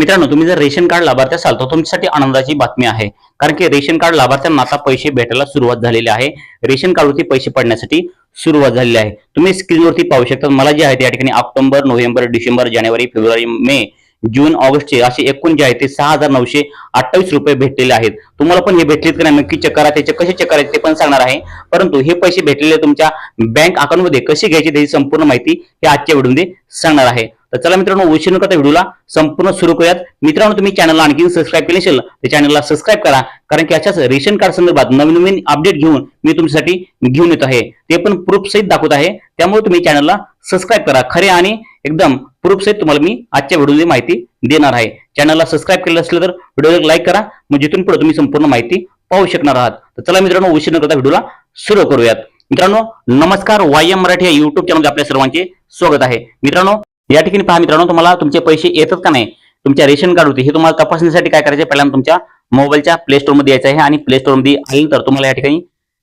मित्रांनो तुम्ही जर रेशन कार्ड लाभार्थी असाल तर तुमच्यासाठी आनंदाची बातमी आहे. कारण की रेशन कार्ड लाभार्थ्यांना आता पैसे भेटायला सुरुवात झालेली आहे. रेशन कार्डवरती पैसे पडण्यासाठी सुरुवात झालेली आहे. तुम्ही स्क्रीनवरती पाहू शकता मला जे आहे त्या ठिकाणी ऑक्टोबर नोव्हेंबर डिसेंबर जानेवारी फेब्रुवारी मे जून ऑगस्टचे असे एकूण जे आहे ते सहा हजार नऊशे अठ्ठावीस रुपये भेटलेले आहेत. तुम्हाला पण हे भेटलेत की नाही नक्की चक्कर त्याचे कसे चक्कर आहेत ते पण सांगणार आहे. परंतु हे पैसे भेटलेले तुमच्या बँक अकाउंटमध्ये कसे घ्यायचे त्याची संपूर्ण माहिती हे आजच्या व्हिडिओमध्ये सांगणार आहे. तर चला मित्रांनो उशीर करता व्हिडिओला. संपूर्ण सुरू करूयात. मित्रांनो तुम्ही चॅनलला आणखी सबस्क्राईब केले असेल तर चॅनलला सबस्क्राईब करा. कारण की अशाच रेशन कार्ड संदर्भात नवीन नवीन अपडेट घेऊन मी तुमच्यासाठी घेऊन येत आहे. ते पण प्रूफ सहित दाखवत आहे. त्यामुळे तुम्ही चॅनलला सबस्क्राईब करा. खरे आणि एकदम प्रूफ सहित तुम्हाला मी आजच्या व्हिडिओची माहिती देणार आहे. चॅनलला सबस्क्राईब केलं असलं तर व्हिडिओला लाईक करा. मग जिथून पुढे तुम्ही संपूर्ण माहिती पाहू शकणार आहात. तर चला मित्रांनो उशीर न करता व्हिडिओला सुरू करूयात. मित्रांनो नमस्कार. वाय एम मराठी या युट्यूब चॅनलमध्ये आपल्या सर्वांचे स्वागत आहे. मित्रांनो या ठिकाणी पहा मित्रांनो तुम्हाला तुमचे पैसे येतात का नाही? तुमच्या रेशन कार्ड होते हे तुम्हाला तपासण्यासाठी काय करायचं पहिल्यांदा तुमच्या मोबाईलच्या प्ले स्टोरमध्ये यायचं आहे आणि प्ले स्टोरमध्ये आली तर तुम्हाला या ठिकाणी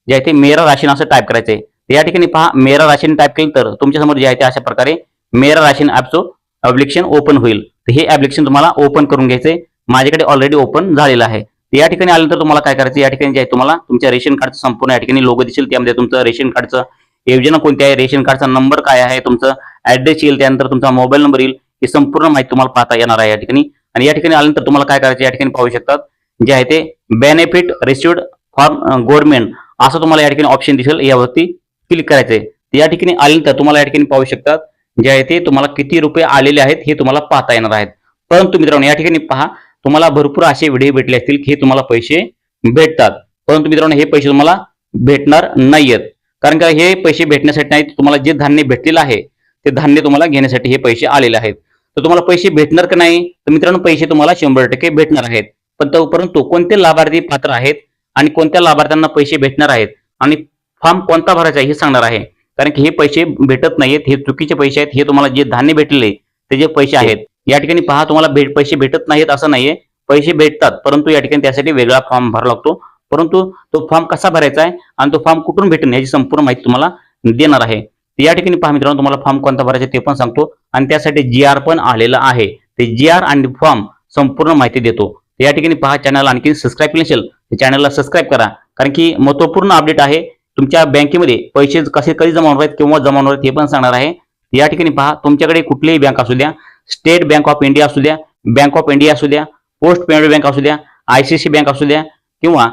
जे आहे ते मेरा राशन असं टाईप करायचं आहे. या ठिकाणी पहा मेरा राशन टाईप केलं तर तुमच्यासमोर जे आहे ते अशा प्रकारे मेरा राशन ऍपचं ऍप्लिकेशन ओपन होईल. तर हे ऍप्लिकेशन तुम्हाला ओपन करून घ्यायचंय. माझ्याकडे ऑलरेडी ओपन झालेलं आहे. या ठिकाणी आल्यानंतर तुम्हाला काय करायचं या ठिकाणी जे आहे तुम्हाला तुमच्या रेशन कार्डचं संपूर्ण या ठिकाणी लोगो दिसेल. त्यामध्ये तुमचं रेशन कार्डचं योजना कोणती आहे? रेशन कार्डचा नंबर काय आहे? तुमचं ऍड्रेस येईल त्यानंतर तुमचा मोबाईल नंबर येईल ही संपूर्ण माहिती तुम्हाला पाहता येणार आहे या ठिकाणी. आणि या ठिकाणी आल्यानंतर तुम्हाला काय करायचं या ठिकाणी पाहू शकतात जे आहे ते बेनिफिट रिसिव्ड फॉर गव्हर्नमेंट असं तुम्हाला या ठिकाणी ऑप्शन दिसेल यावरती क्लिक करायचंय. या ठिकाणी आल्यानंतर तुम्हाला या ठिकाणी पाहू शकतात जे आहे ते तुम्हाला किती रुपये आलेले आहेत हे तुम्हाला पाहता येणार आहेत. परंतु मित्रांनो या ठिकाणी पहा तुम्हाला भरपूर असे व्हिडिओ भेटले असतील की हे तुम्हाला पैसे भेटतात. परंतु मित्रांनो हे पैसे तुम्हाला भेटणार नाहीयेत. कारण का हे पैसे भेटण्यासाठी नाही तुम्हाला जे धान्य भेटलेलं आहे ते धान्य तुम्हाला घेण्यासाठी हे पैसे आलेले आहेत. तर तुम्हाला पैसे भेटणार का नाही? तर मित्रांनो पैसे तुम्हाला शंभर टक्के भेटणार आहेत. पण परंतु कोणते लाभार्थी पात्र आहेत आणि कोणत्या लाभार्थ्यांना पैसे भेटणार आहेत? आणि फॉर्म कोणता भरायचा आहे हे सांगणार आहे. कारण की हे पैसे भेटत नाहीत हे चुकीचे पैसे आहेत हे तुम्हाला जे धान्य भेटले ते जे पैसे आहेत या ठिकाणी पहा तुम्हाला भेट पैसे भेटत नाहीत असं नाहीये. पैसे भेटतात परंतु या ठिकाणी त्यासाठी वेगळा फॉर्म भरावा लागतो. परंतु तो फॉर्म कसा भरायचा आहे आणि तो फॉर्म कुठून भेटेल याची संपूर्ण माहिती तुम्हाला देणार आहे. या ठिकाणी पहा मित्रांनो तुम्हाला फॉर्म कोणता भरायचा ते पण सांगतो. आणि त्यासाठी जी आर पण आलेला आहे. ते जी आर आणि फॉर्म संपूर्ण माहिती देतो. या ठिकाणी पहा चॅनल आणखी सबस्क्राईब केले असेल तर चॅनलला सबस्क्राईब करा. कारण की महत्त्वपूर्ण अपडेट आहे तुमच्या बँकेमध्ये पैसे कसे कधी जमा होणार आहेत किंवा जमा होणार आहेत हे पण सांगणार आहे. या ठिकाणी पहा तुमच्याकडे कुठलीही बँक असू द्या स्टेट बँक ऑफ इंडिया असू द्या बँक ऑफ इंडिया असू द्या पोस्ट पेमेंट बँक असू द्या आयसीसी बँक असू द्या किंवा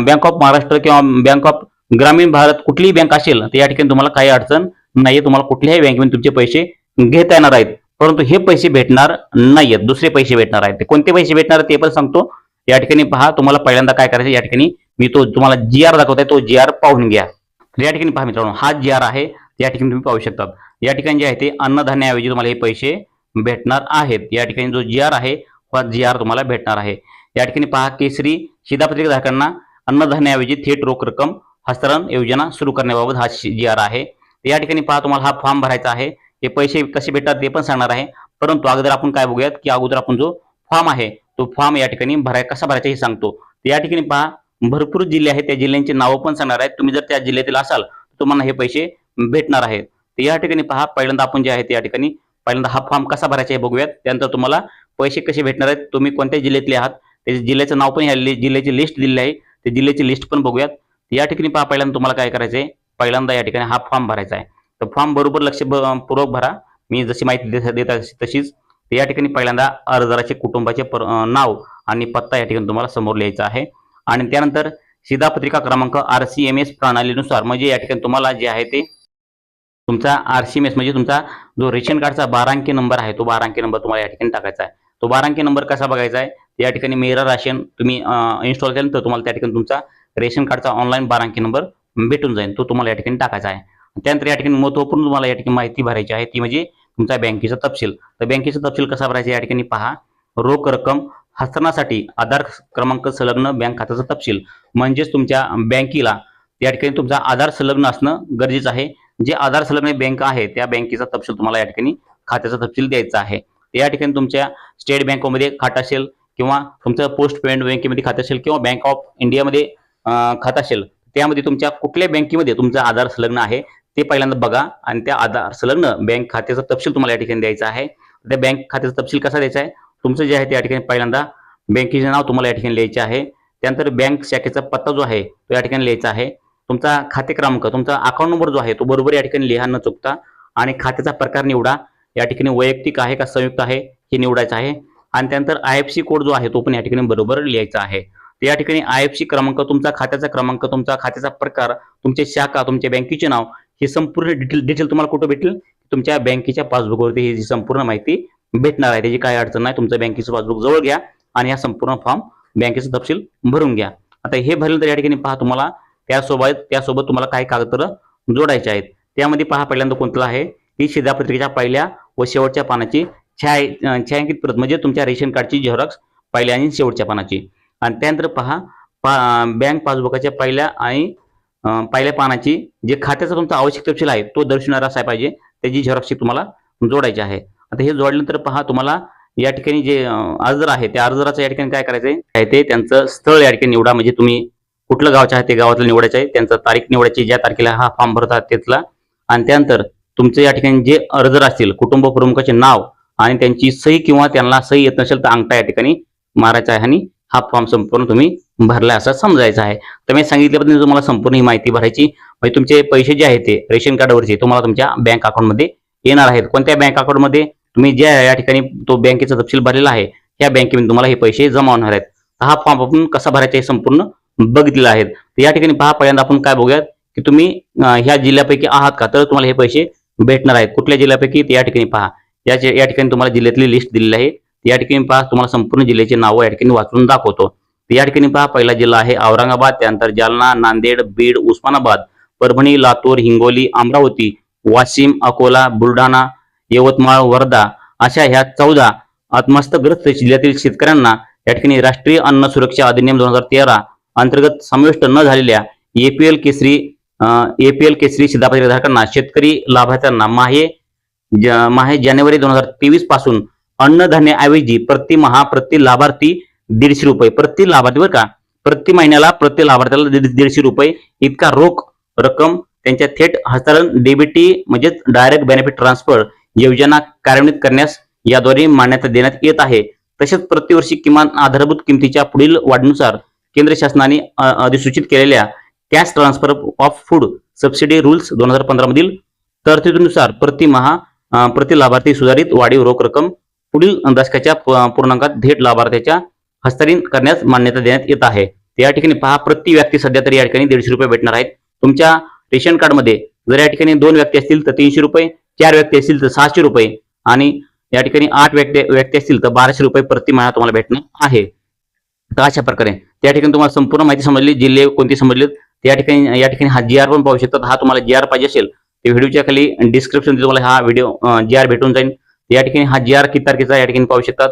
बँक ऑफ महाराष्ट्र किंवा बँक ऑफ ग्रामीण भारत कुठलीही बँक असेल तर या ठिकाणी तुम्हाला काही अडचण नाहीये. तुम्हाला कुठल्याही बँकेमध्ये तुमचे पैसे घेता येणार आहेत. परंतु हे पैसे भेटणार नाहीयेत. दुसरे पैसे भेटणार आहेत. ते कोणते पैसे भेटणार आहेत ते पण सांगतो. या ठिकाणी पहा तुम्हाला पहिल्यांदा काय करायचं या ठिकाणी मी तो तुम्हाला जी आर दाखवत आहे तो जी आर पाहून घ्या. या ठिकाणी पहा मित्रांनो हा जी आर आहे. या ठिकाणी तुम्ही पाहू शकतात. या ठिकाणी जे आहे ते अन्नधान्याऐवजी तुम्हाला हे पैसे भेटणार आहेत. या ठिकाणी जो जी आर आहे हा जी आर तुम्हाला भेटणार आहे. या ठिकाणी पहा केसरी शिधापत्रिकाधारकांना अन्नधान्याऐवजी थेट रोख रक्कम हस्तांतरण योजना सुरू करण्याबाबत हा जी आर आहे. या ठिकाणी पहा तुम्हाला हा फॉर्म भरायचा आहे. हे पैसे कसे भेटतात ते पण सांगणार आहे. परंतु अगोदर आपण काय बघूयात की अगोदर आपण जो फॉर्म आहे तो फॉर्म या ठिकाणी भराय कसा भरायचा हे सांगतो. तर या ठिकाणी पहा भरपूर जिल्हे आहेत त्या जिल्ह्यांची नावं पण सांगणार आहेत. तुम्ही जर त्या जिल्ह्यातील असाल तर तुम्हाला हे पैसे भेटणार आहेत. तर या ठिकाणी पहा पहिल्यांदा आपण जे आहे या ठिकाणी पहिल्यांदा हा फॉर्म कसा भरायचा हे बघूयात. त्यानंतर तुम्हाला पैसे कसे भेटणार आहेत तुम्ही कोणत्या जिल्ह्यातले आहात? त्याच्या जिल्ह्याचं नाव पण ह्या लि- जिल्ह्याची लिस्ट दिलेली आहे. ते जिल्ह्याची लिस्ट पण बघूयात. या ठिकाणी पहा पहिल्यांदा तुम्हाला काय करायचं आहे पहिल्यांदा या ठिकाणी हा फॉर्म भरायचा आहे. तर फॉर्म बरोबर लक्ष पूर्वक भरा. मी जशी माहिती देत तशीच. या ठिकाणी पहिल्यांदा अर्जदाराचे कुटुंबाचे नाव आणि पत्ता या ठिकाणी तुम्हाला समोर लिहायचा आहे. आणि त्यानंतर शिधापत्रिका क्रमांक आर सी एम एस प्रणालीनुसार म्हणजे या ठिकाणी तुम्हाला जे आहे ते तुमचा आर सी एम एस म्हणजे तुमचा जो रेशन कार्डचा बारा अंकी नंबर आहे तो बारा अंकी नंबर तुम्हाला या ठिकाणी टाकायचा आहे. तो बारा अंकी नंबर कसा बघायचा आहे? या ठिकाणी मेरा राशन तुम्ही इन्स्टॉल केल्यानंतर तुम्हाला त्या ठिकाणी तुमचा रेशन कार्डचा ऑनलाईन बारा अंकी नंबर भेटून जाईल तो तुम्हाला या ठिकाणी टाकायचा आहे. त्यानंतर या ठिकाणी महत्त्वपूर्ण तुम्हाला या ठिकाणी माहिती भरायची आहे. ती म्हणजे तुमचा बँकेचा तपशील. तर बँकेचा तपशील कसा भरायचा या ठिकाणी पहा. रोख रक्कम हस्तांतरणासाठी आधार क्रमांक संलग्न बँक खात्याचा तपशील. म्हणजेच तुमच्या बँकेला या ठिकाणी तुमचा आधार संलग्न असणं गरजेचं आहे. जे आधार संलग्न बँक आहे त्या बँकेचा तपशील तुम्हाला या ठिकाणी खात्याचा तपशील द्यायचा आहे. या ठिकाणी तुमच्या स्टेट बँकमध्ये खातं असेल किंवा तुमचं पोस्ट पेमेंट बँकेमध्ये खातं असेल किंवा बँक ऑफ इंडियामध्ये खातं असेल त्यामध्ये तुमच्या कुठल्या बँकेमध्ये तुमचा आधार संलग्न आहे ते पहिल्यांदा बघा आणि त्या आधार संलग्न बँक खात्याचा तपशील तुम्हाला या ठिकाणी द्यायचा आहे. त्या बँक खात्याचा तपशील कसा द्यायचा आहे? तुमचं जे आहे त्या ठिकाणी पहिल्यांदा बँकेचे नाव तुम्हाला या ठिकाणी लिहायचे आहे. त्यानंतर बँक शाखेचा पत्ता जो आहे तो या ठिकाणी लिहायचा आहे. तुमचा खाते क्रमांक तुमचा अकाउंट नंबर जो आहे तो बरोबर या ठिकाणी लिहा न चुकता. आणि खात्याचा प्रकार निवडा. या ठिकाणी वैयक्तिक आहे का संयुक्त आहे हे निवडायचं आहे. आणि त्यानंतर आय एफ सी कोड जो आहे तो पण या ठिकाणी बरोबर लिहायचा आहे. तर या ठिकाणी आय एफ सी क्रमांक तुमचा खात्याचा क्रमांक तुमचा खात्याचा प्रकार तुमचे शाखा तुमच्या बँकेचे नाव हे संपूर्ण डिटेल डिटेल तुम्हाला कुठं भेटेल? तुमच्या बँकेच्या पासबुकवरती ही जी संपूर्ण माहिती भेटणार आहे त्याची काही अडचण नाही. तुमचं बँकेचं पासबुक जवळ घ्या आणि हा संपूर्ण फॉर्म बँकेचा तपशील भरून घ्या. आता हे भरलं तर या ठिकाणी पहा तुम्हाला त्यासोबत त्यासोबत तुम्हाला काही कागदपत्र जोडायचे आहेत. त्यामध्ये पहा पहिल्यांदा कोणतं आहे? ही शिधापत्रिकेच्या पहिल्या व शेवटच्या पानाची छाय छायांकित प्रत म्हणजे तुमच्या रेशन कार्डची झेरॉक्स पहिल्या आणि शेवटच्या पानाची. आणि त्यानंतर पहा पा बँक पासबुकाच्या पहिल्या आणि पहिल्या पानाची जे खात्याचा तुमचा आवश्यक तपशील आहे तो दर्शवणारा असाय पाहिजे. त्याची झेरॉक्स तुम्हाला जोडायची आहे. आता हे जोडल्यानंतर पहा तुम्हाला या ठिकाणी जे अं, अर्जदार आहे त्या अर्जदाराचं या ठिकाणी काय करायचं आहे ते त्यांचं स्थळ या ठिकाणी निवडा. म्हणजे तुम्ही कुठलं गावचं आहे ते गावातलं निवडायचं आहे. त्यांचं तारीख निवडायची ज्या तारखेला हा फॉर्म भरतात त्यातला. आणि त्यानंतर तुमचं या ठिकाणी जे अर्जदार असतील कुटुंब प्रमुखाचे नाव आणि त्यांची सही किंवा त्यांना सही येत नसेल तर अंगठा या ठिकाणी मारायचा आहे आणि हा फॉर्म संपूर्ण तुम्ही भरला असं समजायचा आहे. तर मी सांगितल्याबद्दल तुम्हाला संपूर्ण ही माहिती भरायची. म्हणजे तुमचे पैसे जे आहेत ते रेशन कार्डवरचे तुम्हाला तुमच्या बँक अकाउंटमध्ये येणार आहेत. कोणत्या बँक अकाउंटमध्ये तुम्ही ज्या या ठिकाणी तो बँकेचा तपशील भरलेला आहे त्या बँकेमध्ये तुम्हाला हे पैसे जमा होणार आहेत. तर हा फॉर्म आपण कसा भरायचा हे संपूर्ण बघितलेला आहे. या ठिकाणी पहा पहिल्यांदा आपण काय बघूयात की तुम्ही ह्या जिल्ह्यापैकी आहात का? तर तुम्हाला हे पैसे भेटणार आहेत. कुठल्या जिल्ह्यापैकी? या ठिकाणी पहा. या या ठिकाणी तुम्हाला जिल्ह्यातली लिस्ट दिलेली आहे. या ठिकाणी पहा तुम्हाला संपूर्ण जिल्ह्याची नावं या ठिकाणी वाचून दाखवतो. या ठिकाणी पहा पहिला जिल्हा आहे औरंगाबाद त्यानंतर जालना नांदेड बीड उस्मानाबाद परभणी लातूर हिंगोली अमरावती वाशिम अकोला बुलढाणा यवतमाळ वर्धा अशा ह्या चौदा आत्महस्तग्रस्त जिल्ह्यातील शेतकऱ्यांना या ठिकाणी राष्ट्रीय अन्न सुरक्षा अधिनियम दोन हजार तेरा अंतर्गत समाविष्ट न झालेल्या एपीएल केसरी एपीएल केसरी शिधापत्रिका धारकांना शेतकरी लाभार्थ्यांना माहे ज- माहे जानेवारी दोन हजार तेवीसपासून अन्नधान्याऐवजी प्रति महा प्रति लाभार्थी दीडशे रुपये. प्रति लाभार्थी बरं का प्रति महिन्याला प्रति लाभार्थ्याला दीड- दीडशे रुपये. इतका रोख रक्कम त्यांच्या थेट हस्तांतरण डीबीटी म्हणजेच डायरेक्ट बेनिफिट ट्रान्सफर योजना कार्यान्वित करण्यास याद्वारे मान्यता देण्यात येत आहे. तसेच प्रतिवर्षी किमान आधारभूत किमतीच्या पुढील वाढीनुसार केंद्र शासनाने अधिसूचित केलेल्या cash transfer of food subsidy rules दोन हजार पंधरा मधील तरतुदीनुसार प्रतिमहा प्रति लाभार्थी सुधारित वाढीव रोख रक्कम पुढील दशकाच्या पूर्णांकात थेट लाभार्थ्याच्या हस्तांतरित करण्यास मान्यता देण्यात येत आहे. या ठिकाणी पहा प्रति व्यक्ती सध्या तरी या ठिकाणी दीडशे रुपये भेटणार आहेत. तुमच्या रेशन कार्डमध्ये जर या ठिकाणी दोन व्यक्ती असतील तर तीनशे रुपये चार व्यक्ती असतील तर सहाशे रुपये आणि या ठिकाणी आठ व्यक्ती व्यक्ती असतील तर बाराशे रुपये प्रति महिना तुम्हाला भेटणार आहे. तर अशा प्रकारे त्या ठिकाणी तुम्हाला संपूर्ण माहिती समजली जिल्हे कोणती समजली त्या ठिकाणी या ठिकाणी हा जी आर पण पाहू शकतात. हा तुम्हाला जी आर पाहिजे असेल तर व्हिडिओच्या खाली डिस्क्रिप्शन तुम्हाला हा व्हिडिओ जी आर भेटून जाईल. या ठिकाणी हा जी आर किती तारखेचा या ठिकाणी पाहू शकतात.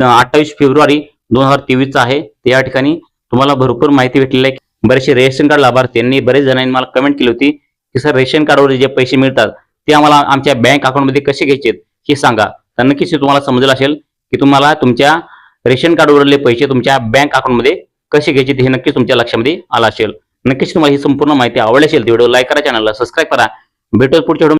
अठ्ठावीस फेब्रुवारी दोन हजार तेवीसचा आहे. या ठिकाणी तुम्हाला भरपूर माहिती भेटलेली आहे. बरेचसे रेशन कार्ड लाभार्थी यांनी बरेच जणांनी मला कमेंट केली होती की सर रेशन कार्डवर जे पैसे मिळतात ते आम्हाला आमच्या बँक अकाउंटमध्ये कसे घ्यायचे हे सांगा. तर नक्कीच तुम्हाला समजलं असेल की तुम्हाला तुमच्या रेशन कार्डवरले पैसे तुमच्या बँक अकाउंटमध्ये कसे घ्यायचे ते हे नक्कीच तुमच्या लक्षामध्ये आलं असेल. नक्कीच तुम्हाला ही संपूर्ण माहिती आवडली असेल व्हिडिओ लाईक करा चॅनलला सबस्क्राईब करा. भेटू पुढच्या